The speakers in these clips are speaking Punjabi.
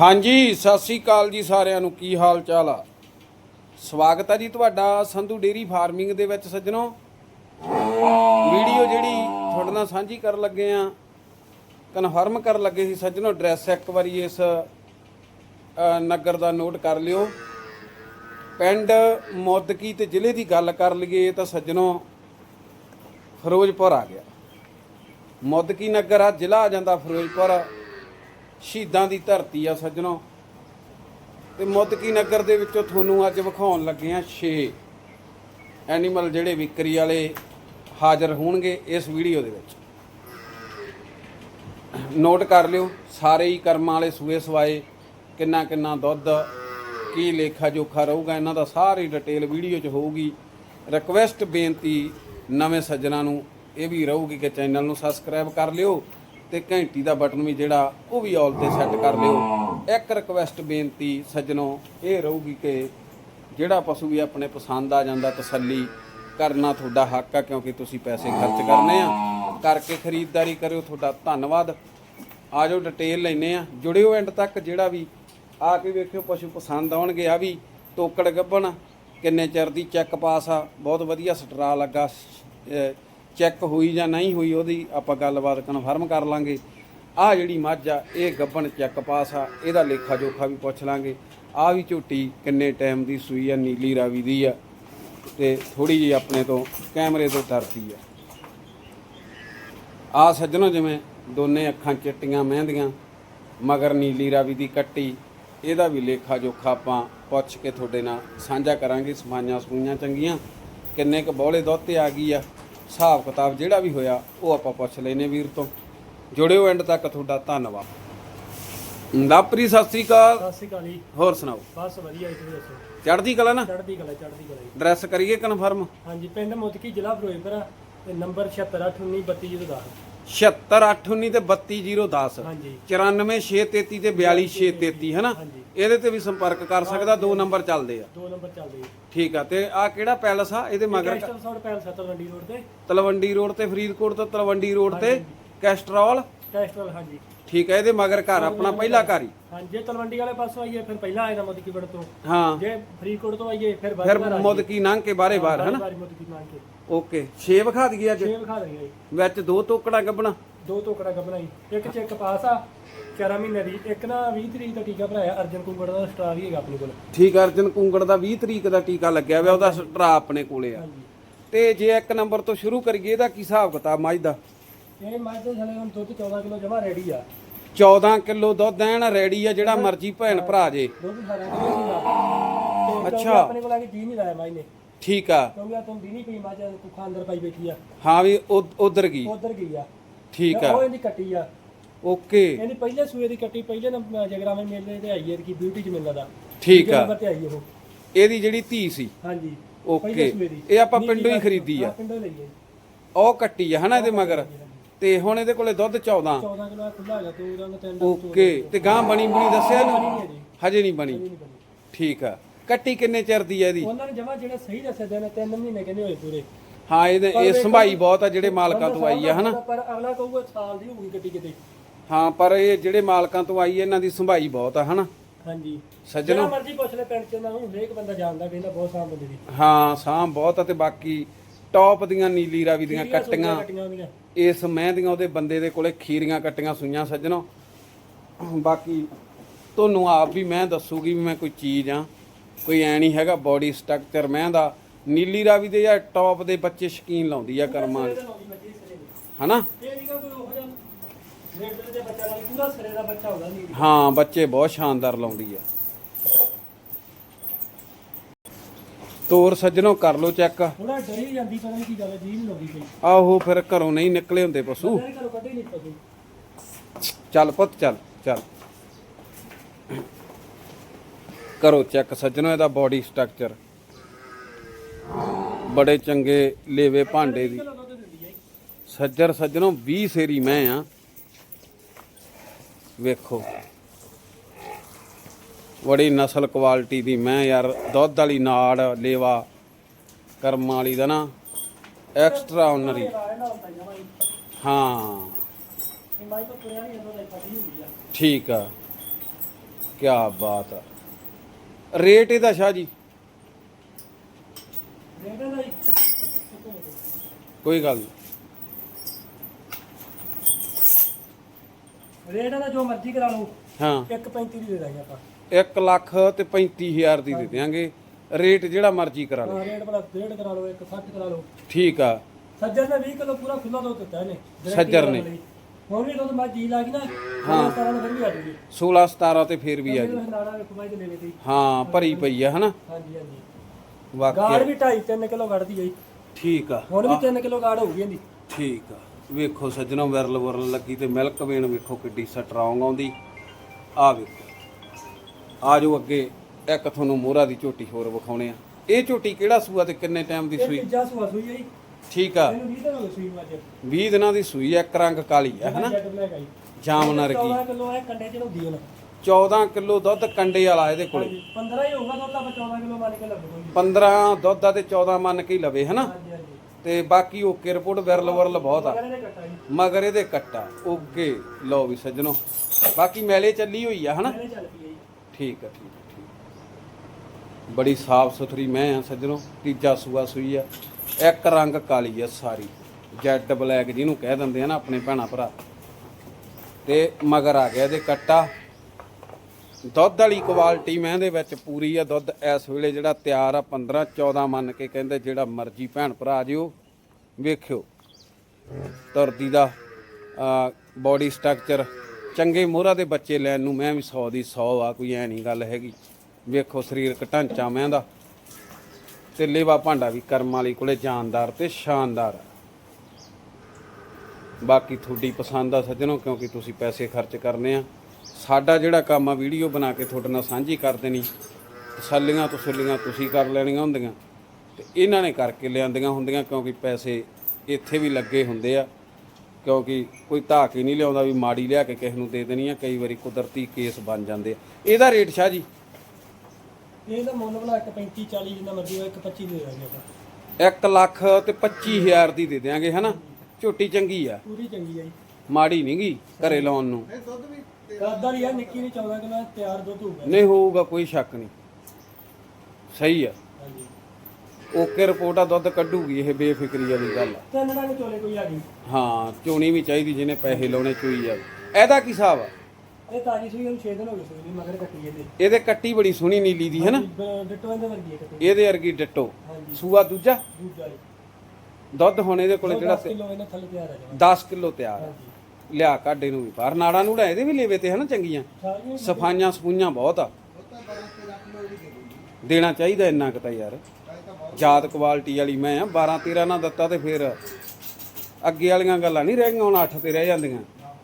ਹਾਂਜੀ, ਸਤਿ ਸ੍ਰੀ ਅਕਾਲ ਜੀ ਸਾਰਿਆਂ ਨੂੰ। ਕੀ ਹਾਲ ਚਾਲ ਆ? ਸਵਾਗਤ ਹੈ ਜੀ ਤੁਹਾਡਾ ਸੰਧੂ ਡੇਰੀ ਫਾਰਮਿੰਗ ਦੇ ਵਿੱਚ ਸੱਜਣੋ। ਵੀਡੀਓ ਜਿਹੜੀ ਤੁਹਾਡੇ ਨਾਲ ਸਾਂਝੀ ਕਰਨ ਲੱਗੇ ਆ, ਕਨਫਰਮ ਕਰਨ ਲੱਗੇ ਸੀ ਸੱਜਣੋ, ਐਡਰੈਸ ਇੱਕ ਵਾਰੀ ਇਸ ਨਗਰ ਦਾ ਨੋਟ ਕਰ ਲਿਓ। ਪਿੰਡ ਮੋਦਕੀ ਤੇ ਜ਼ਿਲ੍ਹੇ ਦੀ ਗੱਲ ਕਰ ਲਈਏ ਤਾਂ ਸੱਜਣੋ, ਫਿਰੋਜ਼ਪੁਰ ਆ ਗਿਆ। ਮੋਦਕੀ ਨਗਰ ਆ, ਜ਼ਿਲ੍ਹਾ ਆ ਜਾਂਦਾ ਫਿਰੋਜ਼ਪੁਰ। ਸ਼ਹੀਦਾਂ ਦੀ ਧਰਤੀ ਆ ਸੱਜਣੋ। ਤੇ ਮੁੱਦਕੀ ਨਗਰ ਦੇ ਵਿੱਚੋਂ ਤੁਹਾਨੂੰ ਅੱਜ ਵਿਖਾਉਣ ਲੱਗੇ ਆ 6 ਐਨੀਮਲ ਜਿਹੜੇ ਵਿਕਰੀ ਵਾਲੇ ਹਾਜ਼ਰ ਹੋਣਗੇ ਇਸ ਵੀਡੀਓ ਦੇ ਵਿੱਚ। ਨੋਟ ਕਰ ਲਿਓ, ਸਾਰੇ ਹੀ ਕਰਮਾਂ ਵਾਲੇ ਸੂਏ ਸਵਾਏ, ਕਿੰਨਾ ਕਿੰਨਾ ਦੁੱਧ, ਕੀ ਲੇਖਾ ਜੋਖਾ ਰਹੂਗਾ, ਇਹਨਾਂ ਦਾ ਸਾਰੀ ਡਿਟੇਲ ਵੀਡੀਓ 'ਚ ਹੋਊਗੀ। ਰਿਕਵੈਸਟ ਬੇਨਤੀ ਨਵੇਂ ਸੱਜਣਾ ਨੂੰ, ਇਹ ਵੀ ਰਹੂਗੀ ਕਿ ਚੈਨਲ ਨੂੰ ਸਬਸਕ੍ਰਾਈਬ ਕਰ ਲਿਓ। ਤੇ ਘੰਟੀ ਦਾ ਬਟਨ ਵੀ ਜਿਹੜਾ, ਉਹ ਵੀ ਆਲ ਤੇ ਸੈੱਟ ਕਰ ਲਿਓ। ਇੱਕ ਰਿਕਵੈਸਟ ਬੇਨਤੀ ਸੱਜਣੋ, ਇਹ ਰਹੂਗੀ ਕਿ ਜਿਹੜਾ ਪਸ਼ੂ ਵੀ ਆਪਣੇ ਪਸੰਦ ਆ ਜਾਂਦਾ ਤਸੱਲੀ, ਕਰਨਾ ਤੁਹਾਡਾ ਹੱਕ ਆ, ਕਿਉਂਕਿ ਤੁਸੀਂ ਪੈਸੇ ਖਰਚ ਕਰਨੇ ਆ। ਕਰਕੇ ਖਰੀਦਦਾਰੀ ਕਰਿਓ, ਤੁਹਾਡਾ ਧੰਨਵਾਦ। ਆਜੋ ਡਿਟੇਲ ਲੈਨੇ ਆ। ਜੁੜਿਓ ਐਂਡ ਤੱਕ, ਜਿਹੜਾ ਵੀ ਆ ਕੇ ਵੇਖਿਓ, ਪਸ਼ੂ ਪਸੰਦ ਆਉਣਗੇ, ਆ ਵੀ ਤੋਕੜ ਗੱਭਣ। ਕਿੰਨੇ ਚਿਰ ਦੀ ਚੈੱਕ ਪਾਸ ਆ। ਬਹੁਤ ਵਧੀਆ ਸਟਰਾ ਲੱਗਾ ਚੈੱਕ ਹੋਈ ਜਾਂ ਨਹੀਂ ਹੋਈ, ਉਹਦੀ ਆਪਾਂ ਗੱਲਬਾਤ ਕਨਫਰਮ ਕਰ ਲਾਂਗੇ। ਆ ਜਿਹੜੀ ਮੱਝ ਆ, ਇਹ ਗੱਬਣ ਚੈੱਕ ਪਾਸ ਆ, ਇਹਦਾ ਲੇਖਾ ਜੋਖਾ ਵੀ ਪੁੱਛ ਲਾਂਗੇ। ਆ ਵੀ ਝੋਟੀ ਕਿੰਨੇ ਟਾਈਮ ਦੀ ਸੂਈ ਆ, ਨੀਲੀ ਰਾਵੀ ਦੀ ਆ, ਤੇ ਥੋੜੀ ਜਿਹੀ ਆਪਣੇ ਤੋਂ ਕੈਮਰੇ ਤੋਂ ਡਰਦੀ ਆ। ਆ ਸੱਜਣੋ ਜਿਵੇਂ ਦੋਨੇ ਅੱਖਾਂ ਚਿੱਟੀਆਂ ਮਹਿੰਦੀਆਂ, ਮਗਰ ਨੀਲੀ ਰਾਵੀ ਦੀ ਕੱਟੀ, ਇਹਦਾ ਵੀ ਲੇਖਾ ਜੋਖਾ ਆਪਾਂ ਪੁੱਛ ਕੇ ਤੁਹਾਡੇ ਨਾਲ ਸਾਂਝਾ ਕਰਾਂਗੇ, ਸਮਾਈਆਂ ਸੂਈਆਂ ਚੰਗੀਆਂ। ਕਿੰਨੇ ਕ ਬੌਲੇ ਦੁੱਧ ਤੇ ਆ ਗਈ ਆ ਹਿਸਾਬ ਕਿਤਾਬ ਜਿਹੜਾ ਵੀ ਹੋਇਆ ਉਹ ਆਪਾਂ ਪੁੱਛ ਲੈਨੇ ਵੀਰ ਤੋਂ। ਜੁੜਿਓ ਐਂਡ ਤੱਕ ਤੁਹਾਡਾ ਧੰਨਵਾਦ। ਲਾਪਰੀ ਸਤਿ ਸ੍ਰੀ ਅਕਾਲ। ਸਤਿ ਸ਼੍ਰੀ ਅਕਾਲ ਜੀ। ਹੋਰ ਸੁਣਾਓ? ਬਸ ਵਧੀਆ ਜੀ ਤੁਸੀਂ ਦੱਸੋ? ਚੜ੍ਹਦੀ ਕਲਾ ਨਾ? ਚੜ੍ਹਦੀ ਕਲਾ ਚੜ੍ਹਦੀ ਕਲਾ ਜੀ। ਐਡਰੈਸ ਕਰੀਏ ਕਨਫਰਮ ਹਾਂਜੀ ਪਿੰਡ ਮੁਦਕੀ ਜ਼ਿਲ੍ਹਾ ਫਿਰੋਜ਼ਪੁਰ ਤੇ ਨੰਬਰ 7681922010 76819 ਤੇ 32010 ਹਾਂਜੀ। 94633 ਤੇ 42633 ਹੈ ਨਾ ਹਾਂਜੀ। ਇਹਦੇ ਤੇ ਵੀ ਸੰਪਰਕ ਕਰ ਸਕਦਾ ਦੋ ਨੰਬਰ ਚੱਲਦੇ ਆ। ਦੋ ਨੰਬਰ ਚੱਲਦੇ ਜੀ ਠੀਕ ਆ ਤੇ ਆ ਕਿਹੜਾ ਪੈਲਸ ਆ? ਇਹਦੇ ਮਗਰ ਕ੍ਰਿਸਟਲ ਰੋਡ ਤੇ। ਤਲਵੰਡੀ ਰੋਡ ਤੇ ਫਰੀਦਕੋਟ ਤੋਂ ਤਲਵੰਡੀ ਰੋਡ ਤੇ ਕੈਸਟਰੋਲ? ਕ੍ਰਿਸਟਲ ਹਾਂਜੀ। ਠੀਕ ਆ ਇਹਦੇ ਮਗਰ ਘਰ ਆਪਣਾ ਪਹਿਲਾ ਘਰ ਹੀ। ਹਾਂਜੀ ਜੇ ਤਲਵੰਡੀ ਵਾਲੇ ਪਾਸੋਂ ਆਈਏ ਫਿਰ ਪਹਿਲਾਂ ਆਏ ਨਾ ਮੁਦਕੀ ਬੜ ਤੋਂ। ਹਾਂ। ਜੇ ਫਰੀਦਕੋਟ ਤੋਂ ਆਈਏ ਫਿਰ ਫਿਰ ਮੁੱਦ ਕੀ ਲੰਘ ਕੇ ਬਾਰੇ ਬਾਹਰ ਹੈ ਨਾ ਬਾਰੀ ਮੁਦਕੀ ਕੇ। ਓਕੇ 6 ਵਿਖਾ ਦਈਏ ਅੱਜ? ਛੇ ਵਿਖਾ ਦਈਏ ਵਿੱਚ ਦੋ ਤੋਕੜਾ ਗੱਬਣਾ ਦੋ ਟੋਕਰਾ ਗੱਬਣਾ ਜੀ। ਇੱਕ ਚੈੱਕ ਪਾਸ ਆ 4 ਮਹੀਨੇ ਦੀ। ਇੱਕ ਨਾ 20 ਤਰੀਕ ਦਾ ਟੀਕਾ ਭਰਾਇਆ ਅਰਜਨ ਕੁੰਗੜ ਦਾ ਸਟਾਰ ਵੀ ਹੈਗਾ ਆਪਣੇ ਕੋਲ। ਠੀਕ ਅਰਜਨ ਕੁੰਗੜ ਦਾ 20 ਤਰੀਕ ਦਾ ਟੀਕਾ ਲੱਗਿਆ ਹੋਇਆ ਉਹਦਾ ਸਟਰਾ ਆਪਣੇ ਕੋਲੇ ਆ। ਤੇ ਜੇ ਇੱਕ ਨੰਬਰ ਤੋਂ ਸ਼ੁਰੂ ਕਰੀਏ ਇਹਦਾ ਕੀ ਹਿਸਾਬ ਕਿਤਾਬ ਮੱਝ ਦਾ? ਇਹ ਮੱਝ ਦੇ ਥਲੇ ਹੁਣ ਦੁੱਧ 14 ਕਿਲੋ ਜਮਾ ਰੈਡੀ ਆ। 14 ਕਿਲੋ ਦੁੱਧ ਐਨ ਰੈਡੀ ਆ ਜਿਹੜਾ ਮਰਜ਼ੀ ਭੈਣ ਭਰਾ ਜੇ। ਦੁੱਧ 18 ਕਿਲੋ ਸੀਗਾ ਤੇ ਅੱਛਾ। ਆਪਣੇ ਕੋਲ ਆ ਕੇ ਜੀ ਨਹੀਂ ਲਾਇਆ ਮਾਈ ਨੇ। ਠੀਕ ਆ। ਕਿਉਂਕਿ ਆ ਤੁਮ ਦੀ ਨਹੀਂ ਪਈ ਮੱਝ ਕੁੱਖਾਂ ਅੰਦਰ ਪਾਈ ਬੈਠੀ ਆ। ਹਾਂ ਵੀ ਉਧਰ ਗਈ। ਉਧਰ ਗਈ ਆ। ਠੀਕ ਆ। ਉਹ ਇਹਦੀ ਕੱਟੀ ਆ। ਓਕੇ। ਇਹਦੀ ਪਹਿਲੇ ਸੂਏ ਦੀ ਕੱਟੀ ਪਹਿਲੇ ਨੰਬਰ ਜਗਰਾਵੇਂ ਮੇਲੇ ਤੇ ਆਈ ਹੈ ਕਿ ਬਿਊਟੀ ਚ ਮਿਲਦਾ ਦਾ। ਠੀਕ ਆ। ਨੰਬਰ ਤੇ ਆਈ ਉਹ। ਇਹਦੀ ਜਿਹੜੀ ਧੀ ਸੀ। ਹਾਂਜੀ। ਓਕੇ। ਇਹ ਆਪਾਂ ਪਿੰਡੋਂ ਹੀ ਖਰੀਦੀ ਆ। ਪਿੰਡੋਂ ਲਈ ਹੈ ਉਹ ਕੱਟੀ ਆ ਹਨਾ ਇਹਦੇ ਮਗਰ। ਤੇ ਹੁਣ ਇਹਦੇ ਕੋਲੇ ਦੁੱਧ 14 14 ਕਿਲੋ ਖੁੱਲਾ ਹੈਗਾ ਤੇ ਉਹਦਾ ਤਿੰਨ ਓਕੇ। ਤੇ ਗਾਂ ਬਣੀ ਬਣੀ ਦੱਸਿਆ ਜੀ ਹਜੇ ਨਹੀਂ ਬਣੀ। ਠੀਕ ਆ। ਕੱਟੀ ਕਿੰਨੇ ਚਿਰ ਦੀ ਆ ਇਹਦੀ? ਉਹਨਾਂ ਨੇ ਜਮਾ ਜਿਹੜਾ ਸਹੀ ਦੱਸਿਆ ਦੇ ਨੇ ਤਿੰਨ ਮਹੀਨੇ ਕਹਿੰਦੇ ਹੋਏ ਪੂਰੇ। ਹਾਂ ਇਹਦੇ ਇਹ ਸੰਭਾਈ ਬਹੁਤ ਆ ਜਿਹੜੇ ਮਾਲਕਾਂ ਤੋਂ ਆਈ ਆ ਹਨਾ? ਪਰ ਅਗਲਾ ਕਹੂਗਾ ਸਾਲ ਦੀ ਹੋਊਗੀ ਕੱਟੀ ਕਿਤੇ। ਹਾਂ ਪਰ ਇਹ ਜਿਹੜੇ ਮਾਲਕਾਂ ਤੋਂ ਆਈ ਆ, ਇਹਨਾਂ ਦੀ ਸੰਭਾਈ ਬਹੁਤ ਆ ਹਨਾ? ਹਾਂਜੀ। ਸੱਜਣੋ। ਮਰਜ਼ੀ ਪੁੱਛ ਲੈ ਪਿੰਡ ਚ ਨਾ ਹੁਣ ਹਰੇਕ ਬੰਦਾ ਜਾਣਦਾ ਕਹਿੰਦਾ ਬਹੁਤ ਬੰਦੇ ਦੀ ਹਾਂ ਸਾਂ ਬਹੁਤ ਆ ਤੇ ਬਾਕੀ ਟੌਪ ਦੀਆਂ ਨੀਲੀ ਰਾਵੀ ਦੀਆਂ ਕੱਟੀਆਂ ਇਸ ਮਹਿ ਦੀਆਂ ਉਹਦੇ ਬੰਦੇ ਦੇ ਕੋਲੇ ਖੀਰੀਆਂ ਕੱਟੀਆਂ ਸੂਈਆਂ ਸੱਜਣੋ। ਬਾਕੀ ਤੁਹਾਨੂੰ ਆਪ ਵੀ ਮੈਂ ਦੱਸੂਗੀ ਵੀ ਮੈਂ ਕੋਈ ਚੀਜ਼ ਆ। ਕੋਈ ਐ ਨਹੀਂ ਹੈਗਾ ਬਾਡੀ ਸਟਰਕਚਰ ਮੈਂ ਦਾ ਨੀਲੀ ਰਾਵੀ ਦੇ ਜਾਂ ਟੌਪ ਦੇ ਬੱਚੇ ਸ਼ਕੀਨ ਲਾਉਂਦੀ ਆ ਕਰਮਾਂ ਵਾਲੀ। ਹਨਾ? ਇਹ ਨਹੀਂ ਕੋਈ ਉਹ ਜਿਹਾ ਰੇਡ ਦੇ ਬੱਚਾ ਨਾਲ ਪੂਰਾ ਸਿਰੇ ਦਾ ਬੱਚਾ ਹੋਗਾ ਨਹੀਂ ਹਾਂ ਬੱਚੇ ਬਹੁਤ ਸ਼ਾਨਦਾਰ ਲਾਉਂਦੀ ਆ। ਤੋਰ ਸੱਜਣੋ ਕਰ ਲੋ ਚੈੱਕ ਥੋੜਾ ਡਰੀ ਜਾਂਦੀ ਪਤਾ ਨਹੀਂ ਕੀ ਗੱਲ ਹੈ ਜੀ ਨਹੀਂ ਪਈ। ਆਹੋ ਫਿਰ ਘਰੋਂ ਨਹੀਂ ਨਿਕਲੇ ਹੁੰਦੇ ਪਸ਼ੂ। ਮੇਰੇ ਘਰੋਂ ਕੱਢੇ ਨਹੀਂ ਪਈ ਚੱਲ ਪੁੱਤ ਚੱਲ ਚੱਲ। ਕਰੋ ਚੈੱਕ ਸੱਜਣੋ ਇਹਦਾ ਬਾਡੀ ਸਟਰਕਚਰ ਬੜੇ ਚੰਗੇ ਲੇਵੇ ਭਾਂਡੇ ਦੀ। ਕਿਲੋ ਸੱਜਰ ਸੱਜਣੋ 20 ਸੇਰੀ ਮੈਂ ਆ। ਵੇਖੋ। ਬੜੀ ਨਸਲ ਕੁਆਲਿਟੀ ਦੀ ਮੈਂ ਯਾਰ, ਦੁੱਧ ਵਾਲੀ ਨਾੜ, ਲੇਵਾ, ਕਰਮ ਵਾਲੀ ਦਾ ਨਾ ਐਕਸਟਰਾ ਆਨਰੀ ਹਾਂ। ਠੀਕ ਆ। ਕੀ ਬਾਤ ਆ। ਰੇਟ ਇਹਦਾ ਸ਼ਾਹ ਜੀ। ਰੇਟ ਕੋਈ ਗੱਲ ਨਹੀਂ ਰੇਟ ਇਹਦਾ ਜੋ ਮਰਜ਼ੀ ਕਰਾ ਲਓ। ਹਾਂ। 1.35 ਦੀ ਦੇ ਦਾਂਗੇ ਆਪਾਂ। 1 ਲੱਖ ਤੇ 35000 ਦੀ ਦੇ ਦਿਆਂਗੇ। ਰੇਟ ਜਿਹੜਾ ਮਰਜ਼ੀ ਕਰਾ ਲਓ। ਹਾਂ ਰੇਟ ਬੜਾ ਡੇਢ ਕਰਾ ਲਓ 160 ਕਰਾ ਲਓ। ਠੀਕ ਆ। ਸੱਜਰ ਨੇ 20 ਕਿਲੋ ਪੂਰਾ ਖੁੱਲਾ ਦੁੱਧ ਦਿੱਤਾ ਇਹਨੇ। ਸੱਜਰ ਨੇ। ਹੁਣ ਵੀ ਦੁੱਧ ਮੈਂ ਜੀ ਲੱਗ ਨਾ ਹਾਂ। ਸਾਰਾ ਫਿਰ ਵੀ ਆ ਜੂਗੀ 16 17 ਤੇ ਫੇਰ ਵੀ ਆ ਜੀ ਨਾੜਾ ਵੇਖੋ ਬਾਈ ਦੇ ਲੈਵੇ ਤੇ। ਹਾਂ ਭਰੀ ਪਈ ਆ ਹਨਾ? ਹਾਂਜੀ ਹਾਂਜੀ। ਵਾਕਿਆ। ਗਾੜ ਵੀ 2.5 3 ਕਿਲੋ ਕੱਢਦੀ ਗਈ ਠੀਕ ਆ। ਹੁਣ ਵੀ 3 ਕਿਲੋ ਗਾੜ ਹੋਊਗੀ ਇਹਦੀ। ਠੀਕ ਆ। ਵੇਖੋ ਸੱਜਣੋ ਵਿਰਲ ਵਿਰਲ ਲੱਗੀ ਤੇ ਮਿਲਕ ਵੇਣ ਵੇਖੋ ਕਿੱਡੀ ਸਟਰੋਂਗ ਆਉਂਦੀ। ਆ ਵੇਖੋ। ਆ ਜਾਓ ਅੱਗੇ ਇੱਕ ਤੁਹਾਨੂੰ ਮੋਹਰਾ ਦੀ ਝੋਟੀ ਹੋਰ ਵਿਖਾਉਣੇ ਆ। ਇਹ ਝੋਟੀ ਕਿਹੜਾ ਸੂਆ ਤੇ ਕਿੰਨੇ ਟਾਈਮ ਦੀ ਇਹ ਸੂਈ? ਤੀਜਾ ਸੂਆ ਸੂਈ ਹੈ ਜੀ। ਠੀਕ ਆ। ਇਹਨੂੰ 20 ਦਿਨ ਗਏ ਸੂਈ ਨੂੰ ਅੱਜ। 20 ਦਿਨਾਂ ਦੀ ਸੂਈ ਆ, ਇੱਕ ਰੰਗ ਕਾਲੀ ਆ ਹਨਾ? ਜੱਟ ਬਲੈਕ ਆਈ ਜਾਮਨਾ ਰਗੀ 14 ਕਿਲੋ ਇਹ ਕੰਡੇ ਚ ਹੁੰਦੀ ਹੈ ਨਾ 14 ਕਿਲੋ ਦੁੱਧ ਕੰਡੇ ਵਾਲਾ ਇਹਦੇ ਕੋਲੇ। ਹਾਂਜੀ 15 ਹੀ ਹੋਊਗਾ ਦੁੱਧ ਆਪਾਂ 14 ਕਿਲੋ ਮੰਨ ਕੇ ਲੱਗੂਗਾ ਜੀ 15 ਦੁੱਧ ਆ ਤੇ 14 ਮੰਨ ਕੇ ਹੀ ਲਵੇ ਹਨਾ? ਹਾਂਜੀ ਹਾਂਜੀ। ਤੇ ਬਾਕੀ ਓਕੇ ਰਿਪੋਰਟ ਵਿਰਲ ਵਿਰਲ ਬਹੁਤ ਆ। ਮਗਰ ਇਹਦੇ ਕੱਟਾ ਓਕੇ। ਲਓ ਵੀ ਸੱਜਣੋ ਬਾਕੀ ਮੈਲੇ ਚੱਲੀ ਹੋਈ ਆ ਹਨਾ? ਠੀਕ ਆ ਠੀਕ ਆ ਠੀਕ ਬੜੀ ਸਾਫ਼ ਸੁਥਰੀ ਮੈਂ ਆ ਸੱਜਣੋ ਤੀਜਾ ਸੂਆ ਸੂਈ ਆ। ਇੱਕ ਰੰਗ ਕਾਲੀ ਆ ਸਾਰੀ। ਜੈਡ ਬਲੈਕ ਜਿਹਨੂੰ ਕਹਿ ਦਿੰਦੇ ਆ ਨਾ ਆਪਣੇ ਭੈਣਾ ਭਰਾ। ਤੇ ਮਗਰ ਆ ਗਿਆ ਇਹਦੇ ਕੱਟਾ। ਦੁੱਧ ਵਾਲੀ ਕੁਆਲਿਟੀ ਮੈਂ ਦੇ ਵਿੱਚ ਪੂਰੀ ਆ। ਦੁੱਧ ਇਸ ਵੇਲੇ ਜਿਹੜਾ ਤਿਆਰ ਆ 15 14 ਮੰਨ ਕੇ ਕਹਿੰਦੇ ਜਿਹੜਾ ਮਰਜ਼ੀ ਭੈਣ ਭਰਾ ਜਿਓ। ਵੇਖਿਓ। ਤੁਰਦੀ ਦਾ ਬਾਡੀ ਸਟਰਕਚਰ ਚੰਗੇ ਮੋਹਰਾ ਦੇ ਬੱਚੇ ਲੈਣ ਨੂੰ ਮੈਂ ਵੀ 100 ਦੀ 100 ਆ, ਕੋਈ ਐ ਨਹੀਂ ਗੱਲ ਹੈਗੀ। ਵੇਖੋ ਸਰੀਰਕ ਢਾਂਚਾ ਮੈਂ ਦਾ ਤੇ ਲੇਵਾ ਭਾਂਡਾ ਵੀ ਕਰਮ ਵਾਲੀ ਕੋਲੇ ਜਾਨਦਾਰ ਤੇ ਸ਼ਾਨਦਾਰ ਬਾਕੀ ਤੁਹਾਡੀ ਪਸੰਦ ਆ ਸੱਜਣੋ, ਕਿਉਂਕਿ ਤੁਸੀਂ ਪੈਸੇ ਖਰਚ ਕਰਨੇ ਆ। ਸਾਡਾ ਜਿਹੜਾ ਕੰਮ ਆ, ਵੀਡੀਓ ਬਣਾ ਕੇ ਤੁਹਾਡੇ ਨਾਲ ਸਾਂਝੀ ਕਰ ਦੇਣੀ। ਤਸੱਲੀਆਂ ਤਸੱਲੀਆਂ ਤੁਸੀਂ ਕਰ ਲੈਣੀਆਂ ਹੁੰਦੀਆਂ ਤੇ ਇਹਨਾਂ ਨੇ ਕਰਕੇ ਲਿਆਂਦੀਆਂ ਹੁੰਦੀਆਂ, ਕਿਉਂਕਿ ਪੈਸੇ ਇੱਥੇ ਵੀ ਲੱਗੇ ਹੁੰਦੇ ਆ। ਕਿਉਂਕਿ ਕੋਈ ਧਾਕ ਹੀ ਨਹੀਂ ਲਿਆਉਂਦਾ ਵੀ ਮਾੜੀ ਲਿਆ ਕੇ ਕਿਸੇ ਨੂੰ ਦੇ ਦੇਣੀ ਆ, ਕਈ ਵਾਰੀ ਕੁਦਰਤੀ ਕੇਸ ਬਣ ਜਾਂਦੇ ਆ। ਇਹਦਾ ਰੇਟ ਸ਼ਾਹ ਜੀ? ਇਹ ਤਾਂ ਮੁੱਲ ਬਣਾ ਕੇ 35 40 ਜਿੰਨਾ ਮਰਜ਼ੀ ਹੋਵੇ 125 ਦੇ ਦਾਂਗੇ ਆਪਾਂ। 1 ਲੱਖ ਤੇ 25000 ਦੀ ਦੇ ਦਿਆਂਗੇ ਹਨਾ? ਝੋਟੀ ਚੰਗੀ ਆ। ਪੂਰੀ ਚੰਗੀ ਹੈ ਜੀ। ਮਾੜੀ ਨਹੀਂਗੀ ਘਰੇ ਲਾਉਣ ਨੂੰ। ਕਰਦਾ ਹੀ ਆ ਨਿੱਕੀ ਨਹੀਂ 14 ਕਿਲੋ ਤਿਆਰ ਦੁੱਧ ਹੋਊਗਾ। ਨਹੀਂ ਹੋਊਗਾ ਕੋਈ ਸ਼ੱਕ ਨਹੀਂ ਸਹੀ ਆ। ਹਾਂਜੀ। ਓਕੇ ਰਿਪੋਰਟ ਆ ਦੁੱਧ ਕੱਢੂਗੀ ਇਹ ਬੇਫਿਕਰੀ ਵਾਲੀ ਗੱਲ ਆ। ਤਿੰਨ ਡੰਗ ਚੋਲੇ ਕੋਈ ਆ ਗਈ। ਹਾਂ ਚੋਣੀ ਵੀ ਚਾਹੀਦੀ ਜਿਹਨੇ ਪੈਸੇ ਲਾਉਣੇ ਚੋਈ ਜਾਵੇ। ਇਹਦਾ ਕੀ ਹਿਸਾਬ ਆ? ਇਹ ਤਾਜੀ ਸੂਈ ਨੂੰ 6 ਦਿਨ ਹੋ ਗਏ ਸੂਈ ਨੂੰ ਮਗਰ ਕੱਟੀ ਇਹਦੇ। ਇਹਦੇ ਕੱਟੀ ਬੜੀ ਸੋਹਣੀ ਨੀਲੀ ਦੀ ਹੈ ਨਾ? ਬ- ਡਿੱਟੋ ਇਹਦੇ ਵਰਗੀ ਹੈ ਕੱਟੀ ਇਹਦੇ ਵਰਗੀ ਡਿੱਟੋ। ਹਾਂਜੀ। ਸੂਆ ਦੂਜਾ? ਦੂਜਾ ਜੀ। ਦੁੱਧ ਹੁਣ ਇਹਦੇ ਕੋਲੇ ਜਿਹੜਾ 10 ਕਿਲੋ ਇਹਨਾਂ ਥੱਲੇ ਤਿਆਰ ਆ ਜਾਣਾ। 10 ਕਿਲੋ ਤਿਆਰ ਹਾਂਜੀ। ਲਿਆ ਕਾਡੇ ਨੂੰ ਵੀ ਬਾਹਰ। ਨਾੜਾ ਨੂੜਾ ਇਹਦੇ ਵੀ ਲੇਵੇ ਤੇ ਹਨਾ ਚੰਗੀਆਂ? ਸਾਰੀਆਂ ਸਫਾਈਆਂ ਸਫੂਈਆਂ ਬਹੁਤ ਆ। ਦੇਣਾ ਚਾਹੀਦਾ ਇੰਨਾ ਕੁ ਤਾਂ ਯਾਰ। ਜਾਤ ਕੁਆਲਿਟੀ ਵਾਲੀ ਮੈਂ ਆ 12 13 ਨਾ ਦਿੱਤਾ ਤੇ ਫਿਰ ਅੱਗੇ ਵਾਲੀਆਂ ਗੱਲਾਂ ਨਹੀਂ ਰਹਿ ਗਈਆਂ ਹੁਣ 8 ਤੇ ਰਹਿ ਜਾਂਦੀਆਂ।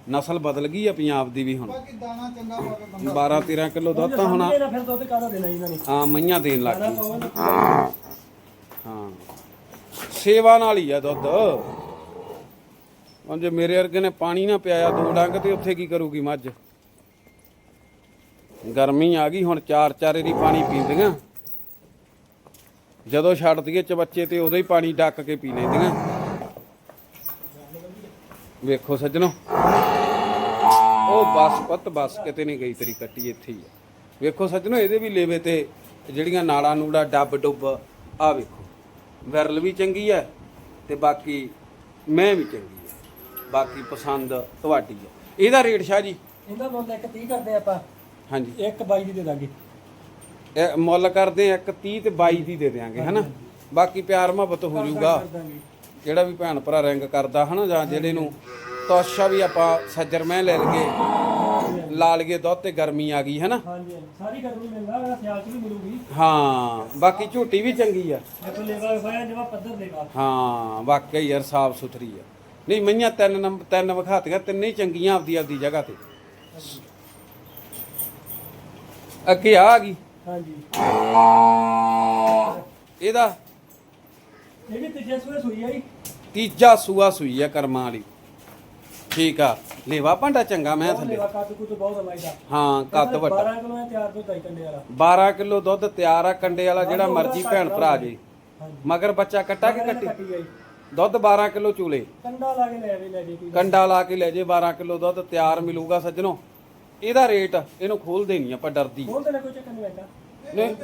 ਨਸਲ ਬਦਲ ਗਈ ਆ ਪੰਜਾਬ ਦੀ ਵੀ ਹੁਣ। ਬਾਕੀ ਦਾਣਾ ਚੰਗਾ ਪਾਵੇ ਬੰਦਾ 12 13 ਕਿਲੋ ਦੁੱਧ ਤਾਂ ਹੁਣ ਇਹਨਾਂ ਫਿਰ ਦੁੱਧ ਕਾਹਦਾ ਦੇਣਾ ਇਹਨਾਂ ਨੇ? ਆ ਮਈਆਂ ਦੇਣ ਲੱਗ ਗਈ। ਹਾਂ। ਸੇਵਾ ਨਾਲ ਹੀ ਆ ਦੁੱਧ। ਹੁਣ ਜੇ ਮੇਰੇ ਵਰਗੇ ਨੇ ਪਾਣੀ ਨਾ ਪਿਆਇਆ ਦੋ ਡੰਗ ਤੇ ਉੱਥੇ ਕੀ ਕਰੂਗੀ ਮੱਝ? ਗਰਮੀ ਆ ਗਈ ਹੁਣ ਚਾਰ ਚਾਰੇ ਦੀ ਪਾਣੀ ਪੀਂਦੀਆਂ। ਜਦੋਂ ਛੱਡ ਦਈਏ ਚਬੱਚੇ ਤੇ ਉਦੋਂ ਹੀ ਪਾਣੀ ਡੱਕ ਕੇ ਪੀ ਲੈਂਦੀਆਂ। ਵੇਖੋ ਸੱਜਣੋ। ਉਹ ਬਸ ਪੁੱਤ ਬਸ ਕਿਤੇ ਨਹੀਂ ਗਈ ਤੇਰੀ ਕੱਟੀ ਇੱਥੇ ਹੀ ਆ। ਵੇਖੋ ਸੱਜਣੋ ਇਹਦੇ ਵੀ ਲੇਵੇ ਤੇ ਜਿਹੜੀਆਂ ਨਾੜਾਂ ਨੂੜਾ ਡੱਬ ਡੁੱਬ ਆ ਵੇਖੋ। ਵਿਰਲ ਵੀ ਚੰਗੀ ਹੈ ਤੇ ਬਾਕੀ ਮੈਂ ਵੀ ਚੰਗੀ ਹੈ ਬਾਕੀ ਪਸੰਦ ਤੁਹਾਡੀ ਹੈ ਇਹਦਾ ਰੇਟ ਸ਼ਾਹ ਜੀ? ਇਹਦਾ ਮੁੱਲ ਇੱਕ 30 ਕਰਦੇ ਆਪਾਂ। ਹਾਂਜੀ। ਇੱਕ 22 ਦੀ ਦੇ ਦਾਂਗੇ। ਇਹ ਮੁੱਲ ਕਰਦੇ ਆ ਇੱਕ 30 ਤੇ 22 ਦੀ ਦੇ ਦੇਾਂਗੇ ਹਨਾ? ਬਾਕੀ ਪਿਆਰ ਮੁਹੱਬਤ ਹੋ ਜਾਊਗਾ। ਜਿਹੜਾ ਵੀ ਭੈਣ ਭਰਾ ਰਿੰਗ ਕਰਦਾ ਹਨਾ? ਜਾਂ ਜਿਹੜੇ ਨੂੰ ਤੋਸ਼ਾ ਵੀ ਆਪਾਂ ਸੱਜਰ ਮੈਂ ਲੈ ਲਈਏ। ਲਾ ਲਈਏ ਦੁੱਧ ਤੇ ਗਰਮੀ ਆ ਗਈ ਹਨਾ? ਹਾਂਜੀ ਹਾਂਜੀ। ਸਾਰੀ ਗਰਮੀ ਮਿਲਦਾ ਹੈ ਸਿਆਲ ਚ ਵੀ ਮਿਲੂਗੀ। ਹਾਂ ਬਾਕੀ ਝੂਟੀ ਵੀ ਚੰਗੀ ਆ। ਦੇਖੋ ਲੇਵਾ ਹੋਇਆ ਜਿਵੇਂ ਪੱਧਰ ਲੇਵਾ। ਹਾਂ ਵਾਕਿਆ ਯਾਰ ਸਾਫ਼ ਸੁਥਰੀ ਆ। ਨਹੀਂ ਮਈਆਂ ਤਿੰਨ ਨੰਬਰ ਤਿੰਨ ਵਿਖਾਤੀਆਂ ਤਿੰਨੇ ਹੀ ਚੰਗੀਆਂ ਆਪਦੀ ਆਪਦੀ ਜਗ੍ਹਾ ਤੇ। ਅੱਗੇ ਆ ਗਈ। ਹਾਂਜੀ। ਇਹਦਾ ਇਹ ਵੀ ਤੀਜੇ ਸੂਏ ਸੂਈ ਆ ਜੀ। ਤੀਜਾ ਸੂਆ ਸੂਈ ਆ ਕਰਮਾਂ ਵਾਲੀ। ਠੀਕ ਆ। ਲੇਵਾ ਭਾਂਡਾ ਚੰਗਾ ਮੈਂ ਥੱਲੇ। ਲੇਵਾ ਕੱਦ ਕੁੱਦ ਬਹੁਤ ਲਾਈਦਾ ਹਾਂ ਕੱਦ ਵੱਡਾ। 12 ਕਿਲੋ ਹੈ ਤਿਆਰ ਦੁੱਧ ਕੰਡੇ ਵਾਲਾ। 12 ਕਿਲੋ ਦੁੱਧ ਤਿਆਰ ਆ ਕੰਡੇ ਵਾਲਾ ਜਿਹੜਾ ਮਰਜ਼ੀ ਭੈਣ ਭਰਾ ਜੇ। ਮਗਰ ਬੱਚਾ ਕੱਟਾ ਕਿ ਕੱਟੀ? ਦੁੱਧ 12 ਕਿਲੋ ਚੂਲੇ। ਕੰਡਾ ਲਾ ਕੇ ਲੈ ਲੈ ਜੇ ਕੰਡਾ ਲਾ ਕੇ ਲੈ ਜੇ 12 ਕਿਲੋ ਦੁੱਧ ਤਿਆਰ ਮਿਲੂਗਾ ਸੱਜਣੋ। ਇਹਦਾ ਰੇਟ ਇਹਨੂੰ ਖੋਲ ਦੇਣੀ ਆਪਾਂ ਡਰਦੀ। ਹੋਰ ਤਾਂ ਕੋਈ ਚੱਕਰ ਨਹੀਂ ਬੈਠਾ ਨਹੀਂ।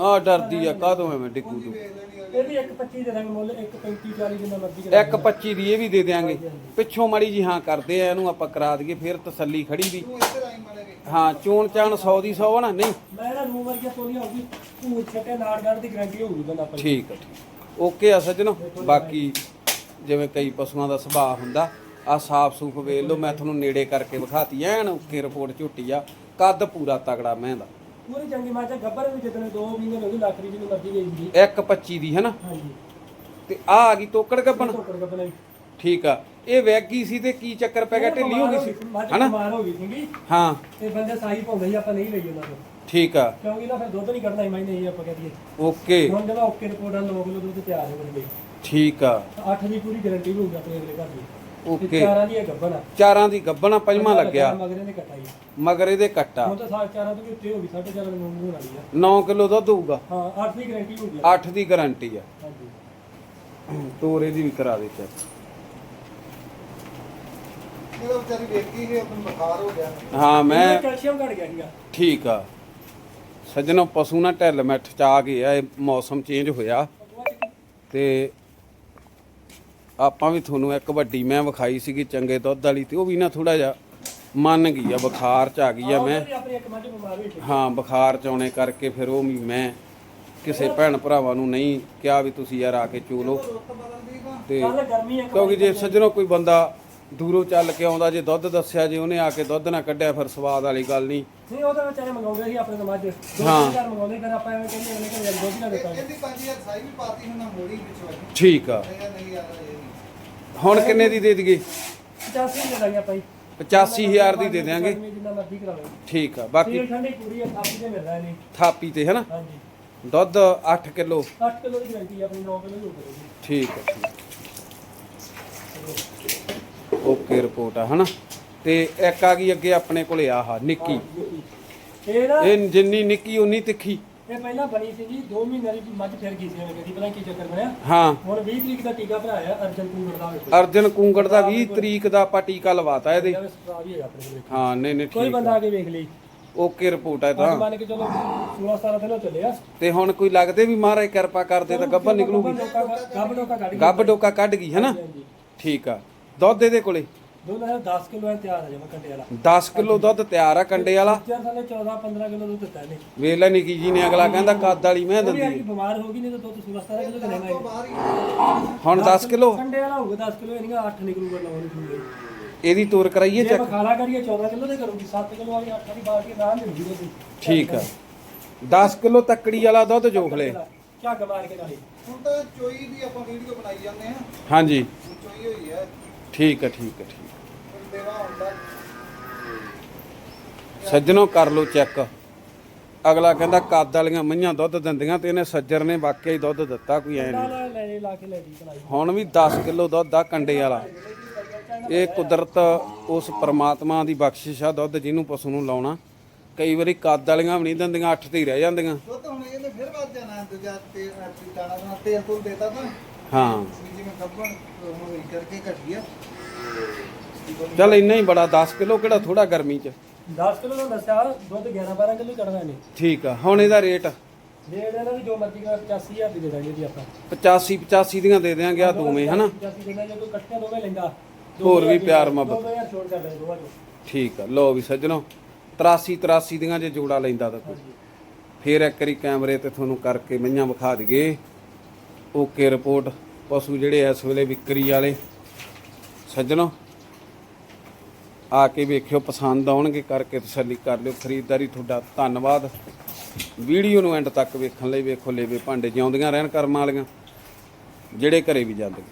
ਆ ਡਰਦੀ ਆ ਕਾਦੋਂ ਐਵੇਂ ਡਿੱਗੂ ਤੂੰ? ਇਹ ਵੀ 1.25 ਦੇ ਦਾਂਗੇ ਮੁੱਲ 1.35 40 ਜਿੰਨਾ ਮਰਜ਼ੀ ਕਰਾ ਇੱਕ 25 ਦੀ ਇਹ ਵੀ ਦੇ ਦਿਆਂਗੇ। ਪਿੱਛੋਂ ਮਾੜੀ ਜੀ ਹਾਂ ਕਰਦੇ ਆ ਇਹਨੂੰ ਆਪਾਂ ਕਰਾ ਦਈਏ ਫਿਰ ਤਸੱਲੀ ਖੜੀ ਵੀ ਹਾਂ ਚੋਣ ਚਾਣ 100 ਦੀ 100 ਨਾ ਨਹੀਂ? ਮੈਂ ਨਾ ਰੂਮ ਵਰਗੀ ਤੋਲੀ ਹੋਊਗੀ ਭੂਰ ਛੱਟੇ ਨਾੜ ਗੜ ਦੀ ਗਾਰੰਟੀ ਹੋਊਗੀ ਬੰਦਾ ਆਪਣੀ ਠੀਕ ਹੈ ਠੀਕ। ਓਕੇ ਆ ਸੱਜਣੋ ਬਾਕੀ ਜਿਵੇਂ ਕਈ ਪਸ਼ੂਆਂ ਦਾ ਸੁਭਾਅ ਹੁੰਦਾ ਆ ਸਾਫ਼ ਸੂਫ ਵੇਖ ਲਓ ਮੈਂ ਤੁਹਾਨੂੰ ਨੇੜੇ ਕਰਕੇ ਵਿਖਾਤੀ ਐਨ ਓਕੇ ਰਿਪੋਰਟ ਝੁੱਟੀ ਆ ਕੱਦ ਪੂਰਾ ਤਗੜਾ ਮੈਂ ਦਾ ਪੂਰੀ ਚੰਗੀ ਮਾਚਾ ਗੱਬਰ ਵੀ ਜਿੱਦਣ 2 ਮਹੀਨੇ ਹੋ ਗਏ ਲੱਖ ਦੀ ਜਿੰਨੀ ਮਰਜ਼ੀ ਵੇਚ ਜੀ ਇੱਕ 25 ਦੀ ਹੈ ਨਾ ਹਾਂਜੀ। ਤੇ ਆ ਆ ਗਈ ਤੋਕੜ ਗੱਬਣ। ਟੋਕਰ ਗੱਬਰ ਠੀਕ ਆ। ਇਹ ਵੈਗੀ ਸੀ ਤੇ ਕੀ ਚੱਕਰ ਪੈ ਗਿਆ? ਢਿੱਲੀ ਹੋ ਗਈ ਸੀ ਹਨਾ ਹਨਾ? ਬਿਮਾਰ ਹੋ ਗਈ ਸੀਗੀ। ਹਾਂ। ਤੇ ਬੰਦੇ ਸਾਈ ਪਾਉਂਦੇ ਸੀ ਆਪਾਂ ਨਹੀਂ ਲਈ ਉਹਨਾਂ ਤੋਂ। ਠੀਕ ਆ। ਕਿਉਂਕਿ ਨਾ ਫਿਰ ਦੁੱਧ ਨਹੀਂ ਕੱਢਣਾ ਮੈਂ ਨਹੀਂ ਆਪਾਂ ਕਹਦੀਏ ਓਕੇ। ਹੁਣ ਜਦੋਂ ਓਕੇ ਰਿਪੋਰਟਾਂ ਲੋਕ ਕਿਲੋ ਦੁੱਧ ਤਿਆਰ ਹੋ ਗਈ ਠੀਕ ਆ। 8 ਦੀ ਪੂਰੀ ਗਾਰੰਟੀ ਹੋਊਗੀ ਆਪਣੇ ਅਗਲੇ ਘਰ ਦੀ। ਓਕੇ। ਚਾਰਾਂ ਦੀ ਇਹ ਗੱਬਰ ਆ। ਚਾਰਾਂ ਦੀ ਗੱਬਣਾ ਪੰਜਵਾਂ ਲੱਗਿਆ। ਮਗਰੇ ਨੇ ਕਟਾਈ ਮਗਰ ਇਹਦੇ ਕੱਟਾ। ਹੁਣ ਤਾਂ ਸਾਲ ਚਾਰਾਂ ਤੋਂ ਵੀ ਉੱਤੇ ਹੋ ਗਈ 4.5 ਨੂੰ ਹੋਣ ਵਾਲੀ ਆ। 9 ਕਿਲੋ ਦੁੱਧ ਹੋਊਗਾ ਹਾਂ 8 ਦੀ ਗਾਰੰਟੀ ਹੋਊਗੀ 8 ਦੀ ਗਾਰੰਟੀ ਆ। ਹਾਂਜੀ। ਤੋਰ ਇਹਦੀ ਵੀ ਕਰਾ ਦੇ ਚੈੱਕ ਇਹਦਾ ਵਿਚਾਰੀ ਵੇਖੀ ਕਿ ਆਪਣ ਬੁਖਾਰ ਹੋ ਗਿਆ। ਹਾਂ ਮੈਂ ਕੈਲਸ਼ੀਅਮ ਘਟ ਗਿਆ ਸੀਗਾ। ਠੀਕ ਆ। ਸੱਜਣੋ ਪਸ਼ੂ ਨਾ ਢਿੱਲ ਮਿੱਠ ਚ ਆ ਗਏ ਆ ਇਹ ਮੌਸਮ ਚੇਂਜ ਹੋਇਆ। ਤੇ ਆਪਾਂ ਵੀ ਤੁਹਾਨੂੰ ਇੱਕ ਵੱਡੀ ਮੈਂ ਵਿਖਾਈ ਸੀਗੀ ਚੰਗੇ ਦੁੱਧ ਵਾਲੀ ਤੇ ਉਹ ਵੀ ਨਾ ਥੋੜਾ ਜਿਹਾ ਮੰਨ ਗਈ ਆ, ਬੁਖਾਰ ਚ ਆ ਗਈ ਆ ਮੈਂ। ਹਾਂ, ਬੁਖਾਰ ਚ ਆਉਣੇ ਕਰਕੇ ਫਿਰ ਉਹ ਵੀ ਮੈਂ ਕਿਸੇ ਭੈਣ ਭਰਾਵਾਂ ਨੂੰ ਨਹੀਂ ਕਿਹਾ ਵੀ ਤੁਸੀਂ ਯਾਰ ਆ ਕੇ ਚੋ ਲਓ। ਰੁੱਤ ਤੇ ਕਿਉਂਕਿ ਜੇ ਸੱਜਣੋ ਕੋਈ ਬੰਦਾ ਦੂਰੋਂ ਚੱਲ ਕੇ ਆਉਂਦਾ ਜੇ ਦੁੱਧ ਦੱਸਿਆ ਜੇ ਉਹਨੇ ਆ ਕੇ ਦੁੱਧ ਨਾ ਕੱਢਿਆ ਫਿਰ ਸਵਾਦ ਵਾਲੀ ਗੱਲ ਨਹੀਂ। ਨਹੀਂ ਉਹ ਤਾਂ ਵਿਚਾਰੇ ਮੰਗਾਉਂਦੇ ਸੀ ਆਪਣੇ ਮੱਝ ਦੋ ਹਾਂ। ਘਰ ਮੰਗਾਉਂਦੇ ਫਿਰ ਆਪਾਂ ਐਵੇਂ ਕਹਿੰਦੇ ਅਗਲੇ ਘਰ ਦੁੱਧ ਨਾ ਦਿੱਤਾ। ਇਹਦੀ 5000 ਸਾਈ ਵੀ ਪਾਤੀ ਹੁਣ ਨਾ ਮੋੜੀ ਆਈ ਠੀਕ ਆ। ਨਹੀਂ ਨਹੀਂ ਆ ਇਹ ਨਹੀਂ। ਹੁਣ ਕਿੰਨੇ ਦੀ ਦੇ ਦਈਏ? 85 ਦੇ ਦਾਂਗੇ ਆਪਾਂ ਜੀ। 85000 ਦੀ ਦੇ ਦਿਆਂਗੇ। ਜਿੰਨਾ ਮਰਜ਼ੀ ਕਰਾ ਲਓ ਠੀਕ ਆ ਬਾਕੀ ਠੰਡੀ ਪੂਰੀ ਆ ਥਾਪੀ ਤੇ ਮਿਲਦਾ ਨਹੀਂ। ਥਾਪੀ ਤੇ ਹੈ ਨਾ ਹਾਂਜੀ। ਦੁੱਧ 8 ਕਿਲੋ। 8 ਕਿਲੋ ਦੀ ਗਾਰੰਟੀ ਆਪਣੀ 9 ਕਿਲੋ ਦੀ ਹੋਊਗੀ। ਠੀਕ ਹੈ ਠੀਕ ਓਕੇ ਰਿਪੋਰਟ ਆ ਹਨਾ? ਤੇ ਇੱਕ ਆ ਗਈ ਅੱਗੇ ਆਪਣੇ ਕੋਲੇ ਆਹ ਨਿੱਕੀ। ਇਹ ਨਾ ਇਹ ਜਿੰਨੀ ਨਿੱਕੀ ਉਨੀ ਤਿੱਖੀ। ਇਹ ਪਹਿਲਾਂ ਬਣੀ ਸੀ ਜੀ 2 ਮਹੀਨੇ ਦੀ ਮੱਝ ਫਿਰ ਗਈ ਸੀ ਉਹਨੇ ਕਦੀ ਪਤਾ ਕੀ ਚੱਕਰ ਬਣਿਆ। ਹਾਂ। ਹੁਣ 20 ਤਰੀਕ ਦਾ ਟੀਕਾ ਭਰਾਇਆ ਅਰਜਨ ਕੁੰਗੜ ਦਾ ਵੇਖੋ। ਅਰਜਨ ਕੁੰਗੜ ਦਾ 20 ਤਰੀਕ ਦਾ ਆਪਾਂ ਟੀਕਾ ਲਵਾਤਾ ਇਹਦੇ। ਇਹਦਾ ਸਟਰਾ ਵੀ ਹੈਗਾ ਆਪਣੇ ਕੋਲ। ਹਾਂ ਨਹੀਂ ਨਹੀਂ ਕੋਈ ਠੀਕ ਬੰਦਾ ਆ। ਕੇ ਵੇਖ ਲਈ ਓਕੇ ਰਿਪੋਰਟ ਅੱਜ ਤਾਂ। ਮੰਨ ਕੇ ਚਲੋ 16 17 ਦਿਨ ਹੋ ਚੱਲੇ ਆ। ਤੇ ਹੁਣ ਕੋਈ ਲੱਗਦੇ ਵੀ ਮਹਾਰਾਜ ਕਿਰਪਾ ਕਰਦੇ ਤਾਂ ਗੱਭਾ ਨਿਕਲੂਗੀ। ਗੱਬ ਡੋਕਾ ਕੱਢ ਗੱਭ ਡੋਕਾ ਕੱਢ ਗਈ ਹੈ ਨਾ ਹਾਂਜੀ। ਠੀਕ ਆ। ਦੁੱਧ ਇਹਦੇ ਕੋਲੇ? ਦੋਨਾਂ ਦਾ 10 ਕਿਲੋ ਐ ਤਿਆਰ ਆ ਜਾਵਾ ਕੰਡੇ ਵਾਲਾ। 10 ਕਿਲੋ ਦੁੱਧ ਤਿਆਰ ਆ ਕੰਡੇ ਵਾਲਾ? ਬੱਚਿਆਂ ਥੱਲੇ 14 15 ਕਿਲੋ ਦੁੱਧ ਦਿੱਤਾ ਇਹਨੇ। ਵੇਖ ਲੈ ਨਿੱਕੀ ਜੀ ਨੇ ਅਗਲਾ ਕਹਿੰਦਾ ਕੱਦ ਵਾਲੀ ਮੈਂ ਵੀ ਦਿੰਦੀ। ਅੱਜ ਬਿਮਾਰ ਹੋ ਗਈ ਨਹੀਂ ਤਾਂ ਦੁੱਧ 16 17 ਕਿਲੋ ਦੇਣਾ ਤੋਂ ਹੀ। ਹੁਣ 10 ਕਿਲੋ? ਕੰਡੇ ਵਾਲਾ ਹੋਊਗਾ 10 ਕਿਲੋ ਨਹੀਂਗਾ 8 ਨਿਕਲੂਗਾ ਲਾਉਣੀ ਪੂਰੀ ਇਹਦੀ ਤੋਰ ਕਰਾਈਏ ਜੇ ਚੈੱਕ ਬਖਾਲਾ ਕਰੀਏ 14 ਕਿਲੋ ਦੇ ਕਰੂਗੀ 7 ਕਿਲੋ ਵਾਲੀ 8 ਵਾਲੀ ਬਾਲਟੀ ਨਾਲ ਦਿੰਦੀ ਉਹਦੀ ਠੀਕ ਆ। 10 ਕਿਲੋ ਤੱਕੜੀ ਵਾਲਾ ਦੁੱਧ ਜੋਖ ਲੈ। ਝੱਗ ਮਾਰ ਕੇ ਨਾਲੇ। ਹੁਣ ਤਾਂ ਚੋਈ ਦੀ ਆਪਾਂ ਵੀਡੀਓ ਬਣਾਈ ਜਾਂਦੇ ਆ ਹਾਂਜੀ। ਹੈ ਠੀਕ ਆ ਠੀਕ ਆ ਠੀਕ ਹੁੰਦਾ ਸੱਜਣੋ ਕਰ ਲਓ ਚੈੱਕ। ਅਗਲਾ ਕਹਿੰਦਾ ਕੱਦ ਵਾਲੀਆਂ ਮਈਆਂ ਦੁੱਧ ਦਿੰਦੀਆਂ ਤੇ ਇਹਨੇ ਸੱਜਰ ਨੇ ਵਾਕਿਆ ਹੀ ਦੁੱਧ ਦਿੱਤਾ ਕੋਈ ਐ ਨਹੀਂ। ਨਾਲ ਲੈ ਲਾ ਕੇ ਲੈ ਦੀ ਬਣਾਈ ਹੁਣ ਵੀ 10 ਕਿਲੋ ਦੁੱਧ ਆ ਕੰਡੇ ਵਾਲਾ। ਇਹ ਕੁਦਰਤ ਉਸ ਪ੍ਰਮਾਤਮਾ ਦੀ ਬਖਸ਼ਿਸ਼ ਆ ਦੁੱਧ ਜਿਹਨੂੰ ਪਸ਼ੂ ਨੂੰ ਲਾਉਣਾ। ਕਈ ਵਾਰੀ ਕੱਦ ਵਾਲੀਆਂ ਵੀ ਨਹੀਂ ਦਿੰਦੀਆਂ 8 ਤੇ ਹੀ ਰਹਿ ਜਾਂਦੀਆਂ। ਦੁੱਧ ਹੁਣ ਇਹਨੇ ਫਿਰ ਵੱਧ ਜਾਣਾ ਦੂਜਾ ਤੇ ਦਾਣਾ ਤੇਲ ਤੁਲ ਦੇਤਾ ਤਾਂ। ਹਾਂ। ਚੱਲ ਇੰਨਾ ਹੀ ਬੜਾ 10 ਕਿਲੋ ਕਿਹੜਾ ਥੋੜਾ ਗਰਮੀ 'ਚ? 10 ਕਿਲੋ ਦਾ ਦੱਸਿਆ ਦੁੱਧ 11 12 ਕਿਲੋ ਚੜਦਾ ਇਹਨੇ। ਠੀਕ ਆ ਹੁਣ ਇਹਦਾ ਰੇਟ? ਦੀ ਜੋ ਮਰਜ਼ੀ ਕਰ 85000 ਦੀ ਦੇ ਦਾਂਗੇ ਜੀ ਆਪਾਂ। 85 85 ਦੀਆਂ ਦੇ ਆ ਦੋਵੇਂ ਹਨਾ? 85 ਦਿੰਦਾ ਜੇ ਕੋਈ ਇਕੱਠੀਆਂ ਦੋਵੇਂ ਲੈਂਦਾ ਹੋਰ ਵੀ ਪਿਆਰ ਮੁਹੱਬਤ। 2000 ਛੋੜ ਕਰ ਦੇ ਦੋਵਾਂ ਚੋਂ। ਠੀਕ ਆ ਲਓ ਵੀ ਸੱਜਣੋ 83 83 ਦੀਆਂ ਜੇ ਜੋੜਾ ਲੈਂਦਾ ਤਾਂ ਕੋਈ। ਫੇਰ ਇੱਕ ਵਾਰੀ ਕੈਮਰੇ ਤੇ ਤੁਹਾਨੂੰ ਕਰਕੇ ਮਈਆਂ ਵਿਖਾ ਦਈਏ। Okay report. ਪਸ਼ੂ ਜਿਹੜੇ ਇਸ ਵੇਲੇ ਵਿਕਰੀ ਵਾਲੇ, ਸੱਜਣੋ, ਆ ਕੇ ਵੇਖਿਓ, ਪਸੰਦ ਆਉਣਗੇ ਕਰਕੇ ਤਸੱਲੀ ਕਰ ਲਿਓ। ਖਰੀਦਦਾਰੀ ਤੁਹਾਡਾ ਧੰਨਵਾਦ। ਵੀਡੀਓ ਨੂੰ ਐਂਡ ਤੱਕ ਵੇਖਣ ਲਈ ਵੇਖੋ, ਲੇਵੇ ਭਾਂਡੇ ਜਿਉਂਦੀਆਂ ਰਹਿਣ, ਕਰਮਾਂ ਵਾਲੀਆਂ, ਜਿਹੜੇ ਘਰੇ ਵੀ ਜਾਂਦੇ।